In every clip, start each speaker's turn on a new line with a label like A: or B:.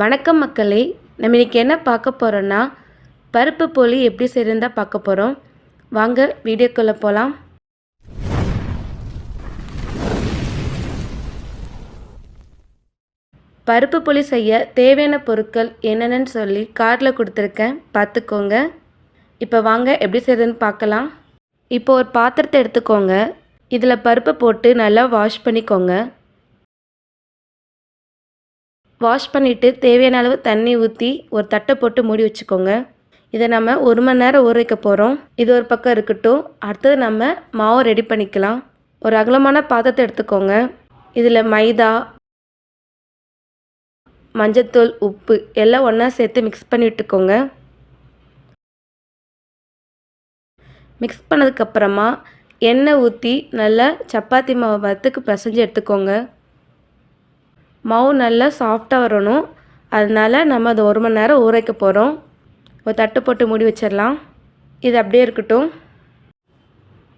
A: வணக்கம் மக்களே நம்ம இன்றைக்கி என்ன பார்க்க போகிறோன்னா பருப்பு போலி எப்படி செய்யறதா பார்க்க போகிறோம் வாங்க வீடியோக்குள்ளே போகலாம் பருப்பு புளி செய்ய தேவையான பொருட்கள் என்னென்னு சொல்லி கார்டில் கொடுத்துருக்கேன். பார்த்துக்கோங்க. இப்போ வாங்க எப்படி செய்யறதுன்னு பார்க்கலாம். இப்போ ஒரு பாத்திரத்தை எடுத்துக்கோங்க. இதில் பருப்பு போட்டு நல்லா வாஷ் பண்ணிக்கோங்க. வாஷ் பண்ணிவிட்டு தேவையான அளவு தண்ணி ஊற்றி ஒரு தட்டை போட்டு மூடி வச்சுக்கோங்க. இதை நம்ம ஒரு மணி நேரம் ஊற வைக்க போகிறோம் இது ஒரு பக்கம் இருக்கட்டும். அடுத்தது நம்ம மாவை ரெடி பண்ணிக்கலாம். ஒரு அகலமான பாத்திரத்தை எடுத்துக்கோங்க. இதில் மைதா மஞ்சத்தூள் உப்பு எல்லாம் ஒன்றா சேர்த்து மிக்ஸ் பண்ணி விட்டுக்கோங்க. மிக்ஸ் பண்ணதுக்கப்புறமா எண்ணெய் ஊற்றி நல்லா சப்பாத்தி மாவு வறுத்துக்கு பிசைஞ்சு எடுத்துக்கோங்க. மாவு நல்லா சாஃப்டாக வரணும். அதனால நம்ம அதை ஒரு மணி நேரம் ஊற வைக்க போகிறோம் ஒரு தட்டு போட்டு மூடி வச்சிடலாம். இது அப்படியே இருக்கட்டும்.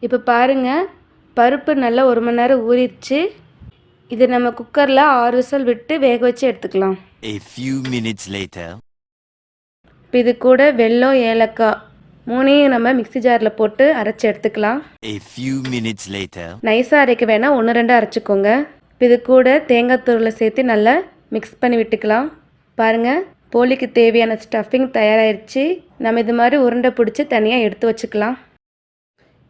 A: இப்போ பாருங்கள் பருப்பு நல்லா ஒரு மணி நேரம் ஊறிடுச்சு. இது நம்ம குக்கரில் ஆறு விசல் விட்டு வேக வச்சு எடுத்துக்கலாம்.
B: A few minutes later.
A: இப்போ இது கூட வெல்லம் ஏலக்காய் மூணையும் நம்ம மிக்ஸி ஜாரில் போட்டு அரைச்சி எடுத்துக்கலாம்.
B: A few minutes later.
A: நைஸாக அரைக்க வேணால் ஒன்று ரெண்டு அரைச்சிக்கோங்க. இப்போ இது கூட தேங்காய் தூரில் சேர்த்து நல்லா மிக்ஸ் பண்ணி விட்டுக்கலாம். பாருங்கள் போலிக்கு தேவையான ஸ்டஃபிங் தயாராகிடுச்சு நம்ம இது மாதிரி உருண்டை பிடிச்சி தனியாக எடுத்து வச்சுக்கலாம்.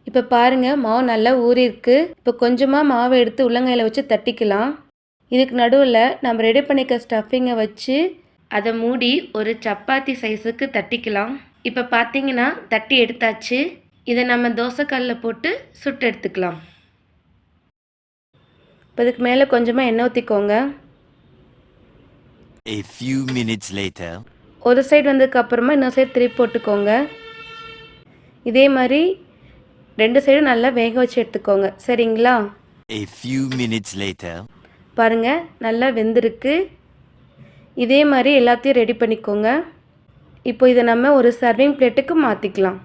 A: இப்போ பாருங்கள் மாவு நல்லா ஊறிருக்கு இப்போ கொஞ்சமாக மாவை எடுத்து உள்ளங்கையில் வச்சு தட்டிக்கலாம். இதுக்கு நடுவில் நம்ம ரெடி பண்ணிக்க ஸ்டஃபிங்கை வச்சு அதை மூடி ஒரு சப்பாத்தி சைஸுக்கு தட்டிக்கலாம். இப்போ பார்த்தீங்கன்னா தட்டி எடுத்தாச்சு. இதை நம்ம தோசைக்கல்லில் போட்டு சுட்டு எடுத்துக்கலாம். இப்போ இதுக்கு மேலே கொஞ்சமாக எண்ணெய் ஊற்றிக்கோங்க
B: A few minutes later.
A: ஒரு சைடு வந்ததுக்கு அப்புறமா இன்னொரு சைடு திருப்பி போட்டுக்கோங்க. இதே மாதிரி ரெண்டு சைடும் நல்லா வேக வச்சு எடுத்துக்கோங்க. சரிங்களா?
B: A few minutes later.
A: பாருங்கள் நல்லா வெந்திருக்கு. இதே மாதிரி எல்லாத்தையும் ரெடி பண்ணிக்கோங்க. இப்போ இதை நம்ம ஒரு சர்விங் பிளேட்டுக்கு மாற்றிக்கலாம்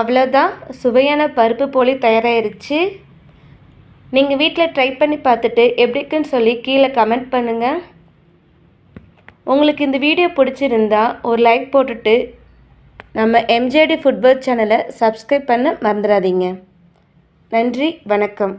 A: அவ்வளோதான் சுவையான பருப்பு போலி தயாராகிருச்சு நீங்கள் வீட்டில் ட்ரை பண்ணி பார்த்துட்டு எப்படி இருக்குன்னு சொல்லி கீழே கமெண்ட் பண்ணுங்கள் உங்களுக்கு இந்த வீடியோ பிடிச்சிருந்தா ஒரு லைக் போட்டுட்டு நம்ம எம்ஜேடி ஃபுட்வேர் சேனலை சப்ஸ்கிரைப் பண்ண மறந்துடாதீங்க. நன்றி வணக்கம்.